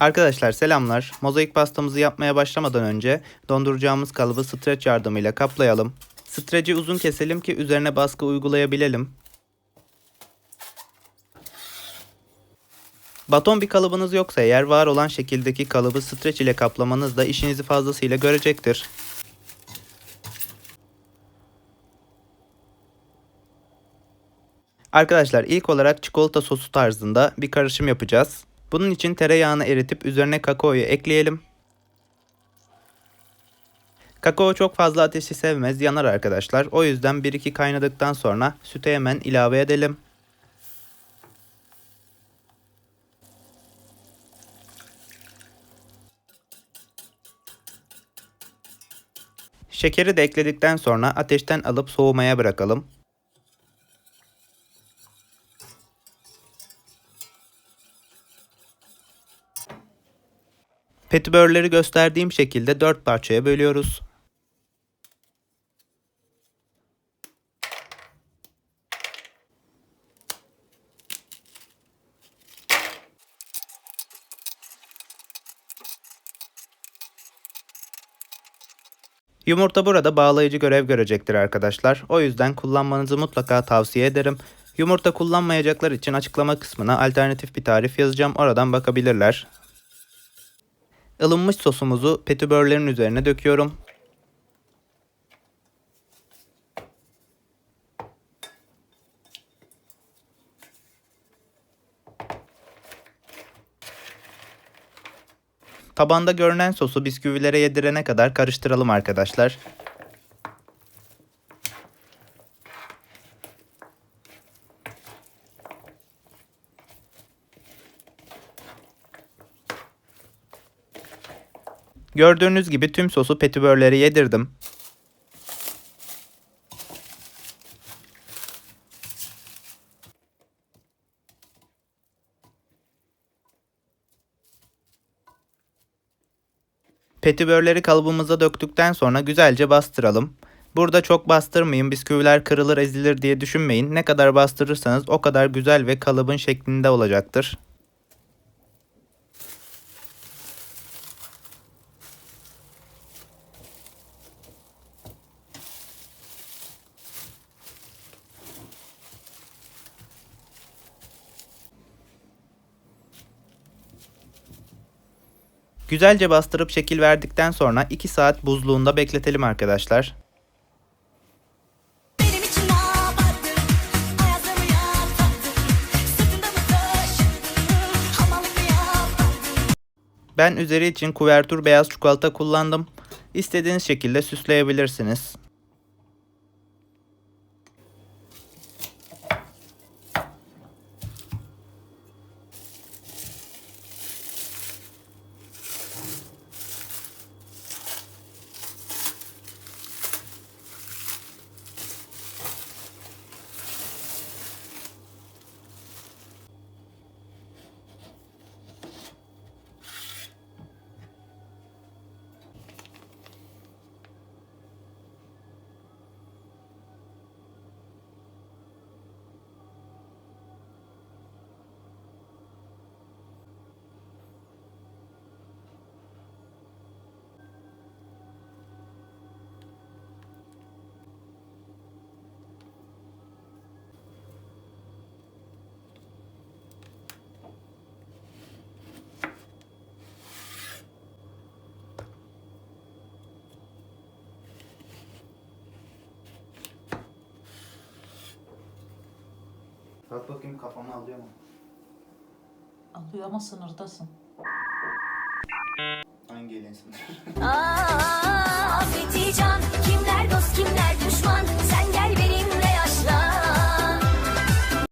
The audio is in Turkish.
Arkadaşlar selamlar. Mozaik pastamızı yapmaya başlamadan önce donduracağımız kalıbı streç yardımıyla kaplayalım. Streci uzun keselim ki üzerine baskı uygulayabilelim. Baton bir kalıbınız yoksa eğer var olan şekildeki kalıbı streç ile kaplamanız da işinizi fazlasıyla görecektir. Arkadaşlar ilk olarak çikolata sosu tarzında bir karışım yapacağız. Bunun için tereyağını eritip üzerine kakaoyu ekleyelim. Kakao çok fazla ateşi sevmez, yanar arkadaşlar. O yüzden 1-2 kaynadıktan sonra süte hemen ilave edelim. Şekeri de ekledikten sonra ateşten alıp soğumaya bırakalım. Petibörleri gösterdiğim şekilde 4 parçaya bölüyoruz. Yumurta burada bağlayıcı görev görecektir arkadaşlar. O yüzden kullanmanızı mutlaka tavsiye ederim. Yumurta kullanmayacaklar için açıklama kısmına alternatif bir tarif yazacağım. Oradan bakabilirler. Ilınmış sosumuzu petibörlerin üzerine döküyorum. Tabanda görünen sosu bisküvilere yedirene kadar karıştıralım arkadaşlar. Gördüğünüz gibi tüm sosu petibörlere yedirdim. Petibörleri kalıbımıza döktükten sonra güzelce bastıralım. Burada çok bastırmayın bisküviler kırılır ezilir diye düşünmeyin. Ne kadar bastırırsanız o kadar güzel ve kalıbın şeklinde olacaktır. Güzelce bastırıp şekil verdikten sonra 2 saat buzluğunda bekletelim arkadaşlar. Ben üzeri için kuvertür beyaz çikolata kullandım. İstediğiniz şekilde süsleyebilirsiniz. Bak bakayım kafamı alıyor mu? Alıyor ama sınırdasın. Hangi elin sınır? Aa,